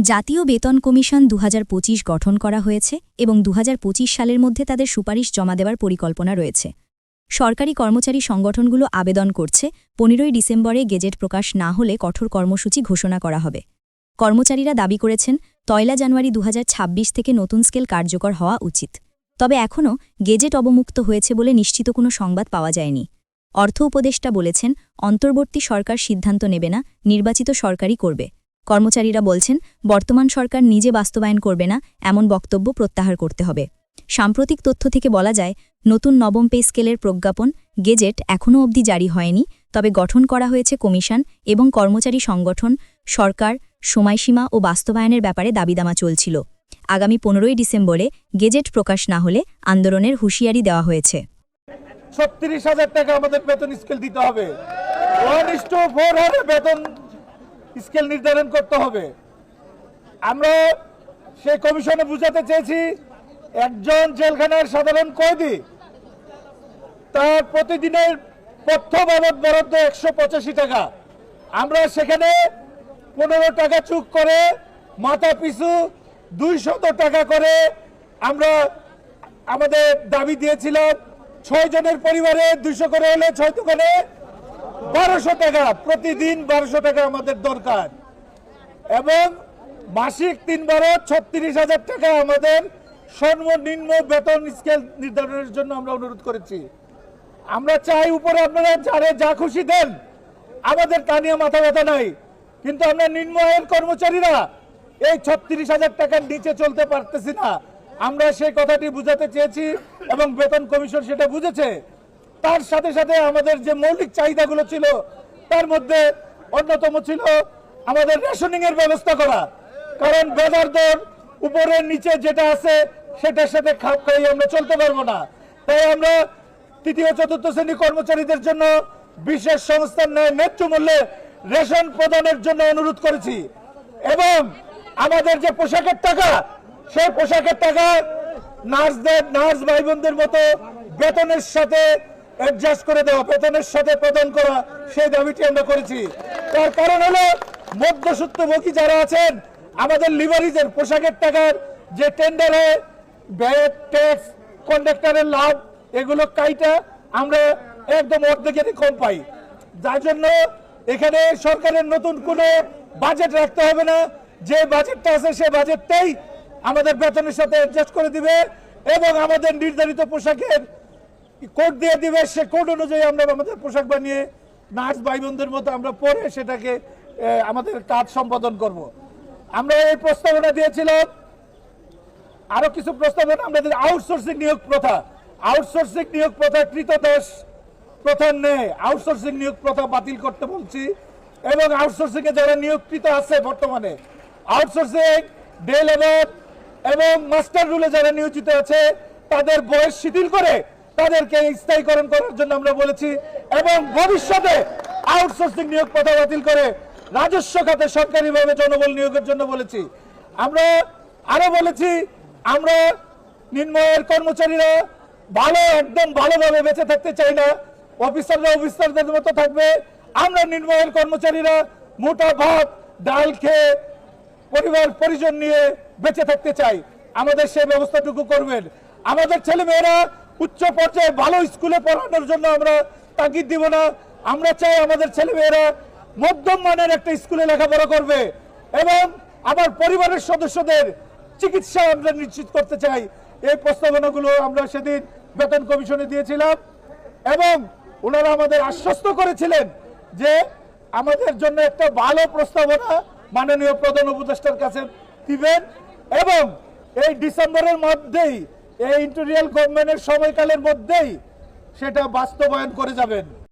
জাতীয় বেতন কমিশন দু হাজার পঁচিশ গঠন করা হয়েছে এবং দু হাজার পঁচিশ সালের মধ্যে তাদের সুপারিশ জমা দেওয়ার পরিকল্পনা রয়েছে। সরকারি কর্মচারী সংগঠনগুলো আবেদন করছে, পনেরোই ডিসেম্বরে গেজেট প্রকাশ না হলে কঠোর কর্মসূচি ঘোষণা করা হবে। কর্মচারীরা দাবি করেছেন, তয়লা জানুয়ারি দু হাজার ছাব্বিশ থেকে নতুন স্কেল কার্যকর হওয়া উচিত। তবে এখনও গেজেট অবমুক্ত হয়েছে বলে নিশ্চিত কোনো সংবাদ পাওয়া যায়নি। অর্থ উপদেষ্টা বলেছেন, অন্তর্বর্তী সরকার সিদ্ধান্ত নেবে না, নির্বাচিত সরকারই করবে। কর্মচারীরা বলছেন, বর্তমান সরকার নিজে বাস্তবায়ন করবে না, এমন বক্তব্য প্রত্যাহার করতে হবে। সাম্প্রতিক তথ্য থেকে বলা যায়, নতুন নবম পে স্কেলের প্রজ্ঞাপন, গেজেট এখনও অবধি জারি হয়নি, তবে গঠন করা হয়েছে কমিশন এবং কর্মচারী সংগঠন, সরকার, সময়সীমা ও বাস্তবায়নের ব্যাপারে দাবিদামা চলছিল। আগামী পনেরোই ডিসেম্বরে গেজেট প্রকাশ না হলে আন্দোলনের হুঁশিয়ারি দেওয়া হয়েছে। ছত্রিশ হাজার টাকা আমাদের বেতন স্কেল দিতে হবে। বেতন স্কেল নির্ধারণ করতে হবে। আমরা সেই কমিশনে বুঝাতে চেয়েছি, একজন জেলখানার সাধারণ কয়েদি, তার প্রতিদিনের পথ্য বাবদ বরাদ্দ একশো পঁচাশি টাকা। আমরা সেখানে পনেরো টাকা চুক করে মাথা পিছু দুইশত টাকা করে আমরা আমাদের দাবি দিয়েছিলাম। ছয় জনের পরিবারে দুইশো করে হলে ছয় দোকানে বারোশো টাকা, প্রতিদিন বারোশো টাকা আমাদের দরকার। এবং মাসিক তিন বারো ছত্রিশ হাজার টাকা আমাদের সর্বনিম্ন বেতন স্কেল নির্ধারণের জন্য আমরা অনুরোধ করেছি। আমরা চাই উপরে আপনারা যারে যা খুশি দেন, আমাদের তা নিয়ে মাথা ব্যথা নাই, কিন্তু আমরা নিম্ন আয়ের কর্মচারীরা এই ছত্রিশ হাজার টাকার নিচে চলতে পারতেছি না। আমরা সেই কথাটি বুঝাতে চেয়েছি এবং বেতন কমিশন সেটা বুঝেছে। তার সাথে সাথে আমাদের যে মৌলিক চাহিদাগুলো ছিল, তার মধ্যে অন্যতম ছিল আমাদের রেশনিং এর ব্যবস্থা করা। কারণ বাজার দর উপরের নিচে যেটা আছে, সেটার সাথে খাপ খাইয়ে আমরা চলতে পারব না। তাই আমরা তৃতীয়, চতুর্থ শ্রেণি কর্মচারীদের জন্য বিশেষ সংস্থার ন্যায় ন্যায্য মূল্যে রেশন প্রদানের জন্য অনুরোধ করেছি। এবং আমাদের যে পোশাকের টাকা, সেই পোশাকের টাকা নার্সদের, নার্স ভাই বোনদের মতো বেতনের সাথে অ্যাডজাস্ট করে দেওয়া বেতনের সাথে প্রদান করা, সেই দাবিটি আমরা করেছি। তার কারণ হলো মধ্যসূত্রভোগী যারা আছেন, আমাদের লিভারিজের পোশাকের টাকার যে টেন্ডারে ব্যাট ট্যাক্স কন্ডাক্টরের লাভ, এগুলো কাইটা আমরা একদম অর্ধেকেরই কম পাই। যার জন্য এখানে সরকারের নতুন কোনো বাজেট রাখতে হবে না। যে বাজেটটা আছে, সে বাজেটটাই আমাদের বেতনের সাথে অ্যাডজাস্ট করে দিবে এবং আমাদের নির্ধারিত পোশাকের কোড দিয়ে দিবে, সে কোড অনুযায়ী আমরা আমাদের পোশাক বানিয়ে নার্স ভাই বোনদের মতো আমরা পরে সেটাকে আমাদের কাজ সম্পাদন করব। আমরা এই প্রস্তাবনা দিয়েছিলাম। আরও কিছু প্রস্তাবনা আমাদের আউটসোর্সিং নিয়োগ প্রথা। আউটসোর্সিং নিয়োগ প্রথা কৃতদাস প্রথার নেই। আউটসোর্সিং নিয়োগ প্রথা বাতিল করতে বলছি। এবং আউটসোর্সিং এ যারা নিয়োগকৃত আছে বর্তমানে, আউটসোর্সিং, ডে লেবার এবং মাস্টার রুলে যারা নিয়োজিত আছে, তাদের বয়স শিথিল করে তাদেরকে স্থায়ীকরণ করার জন্য আমরা বলেছি, এবং ভবিষ্যতে আউটসোর্সিং নিয়োগ প্রথা বাতিল করে রাজস্ব খাতে সরকারিভাবে জনবল নিয়োগের জন্য বলেছি। আমরা আরও বলেছি, আমরা নিম্নয়ের কর্মচারীরা ভালো, একদম ভালোভাবে বেঁচে থাকতে চাই না। অফিসাররা অফিসারদের মতো থাকবে। আমরা নির্ময়ের কর্মচারীরা মোটা ভাত, ডাল খেয়ে পরিবার, পরিজন নিয়ে বেঁচে থাকতে চাই। আমাদের সেই ব্যবস্থাটুকু করবেন। আমাদের ছেলে মেয়েরা উচ্চ পর্যায়ে ভালো স্কুলে পড়ানোর জন্য আমরা তাগিদ দিব না। আমরা চাই আমাদের ছেলে মেয়েরা মধ্যম মানের একটা স্কুলে লেখাপড়া করবে এবং আমার পরিবারের সদস্যদের চিকিৎসা আমরা নিশ্চিত করতে চাই। এই প্রস্তাবনাগুলো আমরা সেদিন বেতন কমিশনে দিয়েছিলাম এবং ওনারা আমাদের আশ্বস্ত করেছিলেন যে আমাদের জন্য একটা ভালো প্রস্তাবনা মাননীয় প্রধান উপদেষ্টার কাছে দিবেন এবং এই ডিসেম্বরের মধ্যেই এই ইন্টেরিয়াল গভর্নমেন্টের সময়কালের মধ্যেই সেটা বাস্তবায়ন করে যাবেন।